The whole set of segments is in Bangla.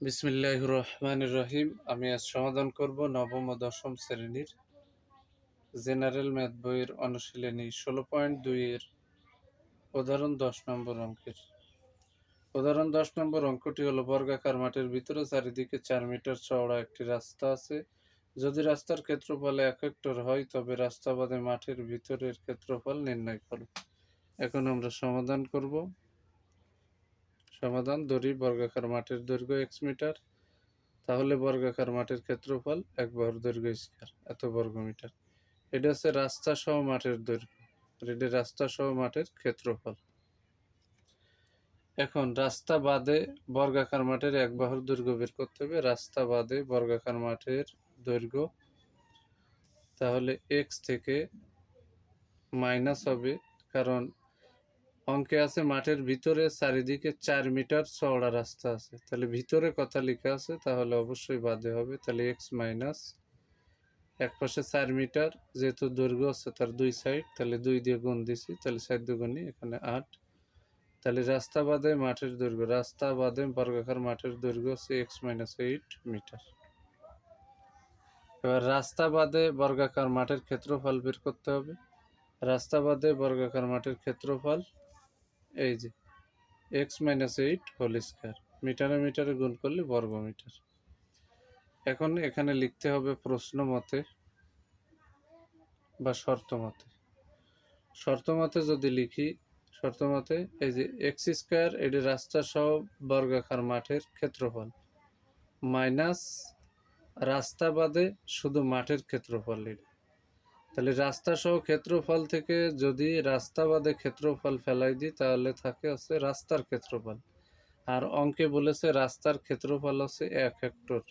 বিসমিল্লাহ রহমান রহিম। আমি আজ সমাধান করব নবম ও দশম শ্রেণির জেনারেল ম্যাথ বইয়ের অনুশীলনী ষোলো পয়েন্ট দুইয়ের উদাহরণ দশ নম্বর অঙ্কের। উদাহরণ দশ নম্বর অঙ্কটি হলো বর্গাকার মাঠের ভিতরে চারিদিকে চার মিটার চওড়া একটি রাস্তা আছে। যদি রাস্তার ক্ষেত্রফল এক হেক্টর হয়, তবে রাস্তা বাদে মাঠের ভিতরের ক্ষেত্রফল নির্ণয় করো। এখন আমরা সমাধান করব। সমাধান ধরি বর্গাকার মাঠের দৈর্ঘ্য এক্স মিটার তাহলে বর্গাকার মাঠের ক্ষেত্রফল এক বর্গ দৈর্ঘ্য স্কয়ার এত বর্গ মিটার এটা হচ্ছে রাস্তা সহ মাঠের দৈর্ঘ্য, আর এটা রাস্তা সহ মাঠের ক্ষেত্রফল। এখন রাস্তা বাদে বর্গাকার মাঠের এক বাহুর দৈর্ঘ্য বের করতে হবে। রাস্তা বাদে বর্গাকার মাঠের দৈর্ঘ্য, তাহলে এক্স থেকে মাইনাস হবে, কারণ অঙ্কে আছে, মাঠের ভিতরে চারিদিকে চার মিটার চওড়া রাস্তা আছে। তাহলে ভিতরে কথা লেখা আছে, তাহলে অবশ্যই বাদে হবে। তাহলে এক্স মাইনাস এক পাশে চার মিটার, যেহেতু দৈর্ঘ্য আছে তার দুই সাইড তাহলে দুই দিয়ে গুণ দিছি, তাহলে চার দুগুণি এখানে আট। তাহলে রাস্তা বাদে মাঠের দৈর্ঘ্য, রাস্তা বাদে বর্গাকার মাঠের দৈর্ঘ্য হচ্ছে এক্স মাইনাস এইট মিটার। এবার রাস্তা বাদে বর্গাকার মাঠের ক্ষেত্রফল বের করতে হবে। রাস্তা বাদে বর্গাকার মাঠের ক্ষেত্রফল এই যে x minus eight whole square মিটারে মিটারে গুণ করলে বর্গ মিটার এখন এখানে লিখতে হবে প্রশ্ন মতে বা শর্ত মতে। শর্ত মতে যদি লিখি, শর্ত মতে এই যে এক্স স্কোয়ার এটি রাস্তা সহ বর্গাকার মাঠের ক্ষেত্রফল। মাইনাস রাস্তা বাদে শুধু মাঠের ক্ষেত্রফল এটা তাহলে রাস্তা সহ ক্ষেত্রফল থেকে যদি রাস্তা বাদে ক্ষেত্রফল ফেলাই দিই, তাহলে থাকে হচ্ছে রাস্তার ক্ষেত্রফল। আর অঙ্কে বলেছে রাস্তার ক্ষেত্রফল হচ্ছে এক হেক্টর।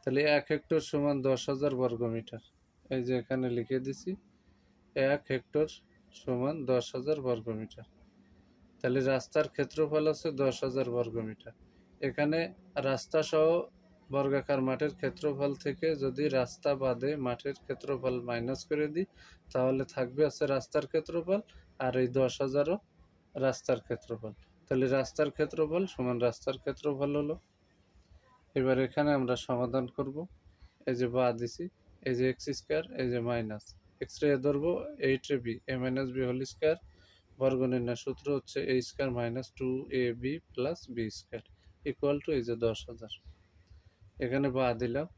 তাহলে এক হেক্টর সমান দশ হাজার বর্গ মিটার। এই যে এখানে লিখে দিছি, এক হেক্টর সমান দশ হাজার বর্গ মিটার। তাহলে রাস্তার ক্ষেত্রফল হচ্ছে দশ হাজার বর্গ মিটার। এখানে রাস্তা সহ বর্গাকার মাঠের ক্ষেত্রফল থেকে যদি রাস্তা বাদে মাঠের ক্ষেত্রফল মাইনাস করে দিই, তাহলে থাকবে আছে রাস্তার ক্ষেত্রফল আর এই দশ হাজারও রাস্তার ক্ষেত্রফল। তাহলে রাস্তার ক্ষেত্রফল সমান রাস্তার ক্ষেত্রফল হলো। এবার এখানে আমরা সমাধান করব। এই যে বা দিছি, এই যে এক্স স্কোয়ার, এই যে মাইনাস। এক্স রে ধরবো এইট রে B, A minus B whole square. বর্গ নির্ণয় সূত্র হচ্ছে A square minus two A B plus B square, equal to এই যে দশ হাজার। এখানে বা দিলাম।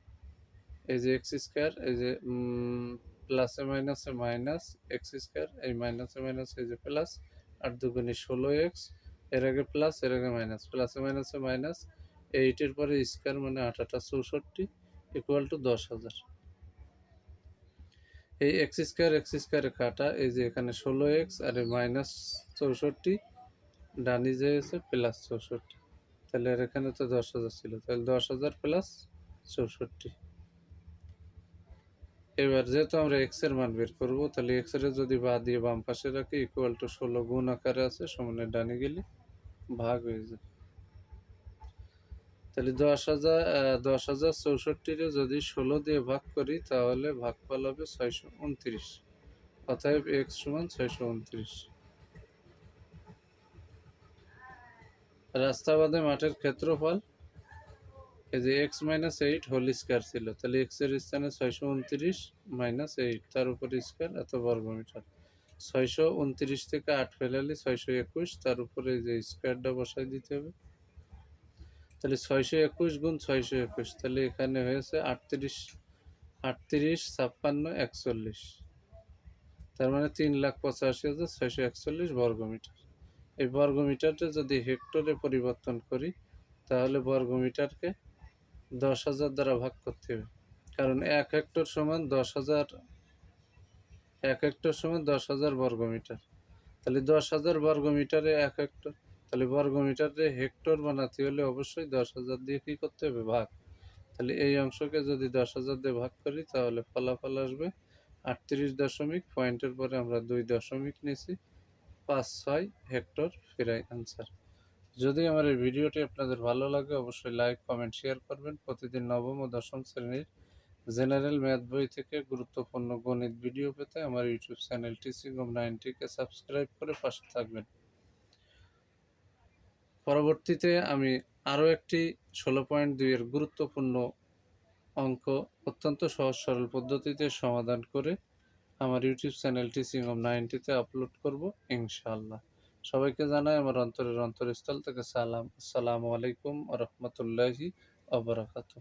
এই যে এক্স স্কোয়ার এই যে প্লাসে মাইনাসে মাইনাস এক্স স্কোয়ার এই মাইনাসে মাইনাস এই যে প্লাস আর দুগুণে ষোলো এক্সের আগে প্লাস এর আগে মাইনাস প্লাসে মাইনাসে মাইনাস এইটের পরে স্কোয়ার মানে আঠাটা চৌষট্টি ইকুয়াল টু দশ হাজার। এই এক্স স্কোয়ার এক্স স্কোয়ারে কাটা, এই যে এখানে ষোলো এক্স আর এই মাইনাস চৌষট্টি, ডানি যে আছে প্লাস চৌষট্টি। তাহলে আর এখানে তো দশ হাজার ছিল, তাহলে দশ হাজার প্লাস চৌষট্টি। এবার যেহেতু আমরা এক্সের মান বের করব, তাহলে এক্সের যদি বা দিয়ে বাম পাশে রাখি ইকুয়াল টু ষোলো গুণ আকারে আছে সমানে ডানে গেলে ভাগ হয়ে যায়। তাহলে দশ হাজার দশ হাজার চৌষট্টিরে যদি ষোলো দিয়ে ভাগ করি, তাহলে ভাগফল হবে ছয়শো উনত্রিশ। অতএব এক্স সমান ছয়শো উনত্রিশ। রাস্তা বাদে মাঠের ক্ষেত্রফল, এই যে x minus eight whole square ছিল, তাহলে এক্সের স্থানে ছয়শো উনত্রিশ মাইনাস এইট তার উপর স্কোয়ার এত বর্গ মিটার ছয়শো উনত্রিশ থেকে আট ফেলালে ছয়শো একুশ, তার উপরে যে স্কোয়ারটা বসাই দিতে হবে। তাহলে ছয়শো একুশ গুণ ছয়শো একুশ, তাহলে এখানে হয়েছে আটত্রিশ আটত্রিশ, ছাপ্পান্ন, একচল্লিশ। তার মানে তিন লাখ পঁচাশি হাজার ছয়শো একচল্লিশ বর্গমিটার। এই বর্গমিটারটা যদি হেক্টরে পরিবর্তন করি, তাহলে বর্গমিটারকে দশ হাজার দ্বারা ভাগ করতে হবে। কারণ এক হেক্টর সমান দশ হাজার, এক হেক্টর সমান দশ হাজার বর্গমিটার। তাহলে দশ হাজার বর্গমিটারে এক হেক্টর, তাহলে বর্গমিটারে হেক্টর বানাতে হলে অবশ্যই দশ হাজার দিয়ে কী করতে হবে? ভাগ। তাহলে এই অংশকে যদি দশ হাজার দিয়ে ভাগ করি, তাহলে ফলাফল আসবে আটত্রিশ দশমিক, পয়েন্টের পরে আমরা দুই দশমিক নিয়েছি। পাঁচ ছয় হেক্টর ফেরাই আনসার যদি আমার এই ভিডিওটি আপনাদের ভালো লাগে, অবশ্যই লাইক কমেন্ট শেয়ার করবেন। প্রতিদিন নবম ও দশম শ্রেণির জেনারেল ম্যাথ বই থেকে গুরুত্বপূর্ণ গণিত ভিডিও পেতে আমার ইউটিউব চ্যানেল টিসি গম নাইনটিকে সাবস্ক্রাইব করে পাশে থাকবেন। পরবর্তীতে আমি আরও একটি ষোলো পয়েন্ট দুইয়ের গুরুত্বপূর্ণ অঙ্ক অত্যন্ত সহজ সরল পদ্ধতিতে সমাধান করে আমার ইউটিউব চ্যানেলটি অফ নাইনটিতে আপলোড করব ইনশাল্লাহ সবাইকে জানাই আমার অন্তরের অন্তরস্থল থেকে সালাম। আসসালামু আলাইকুম রহমতুল্লাহি আবরাকাতু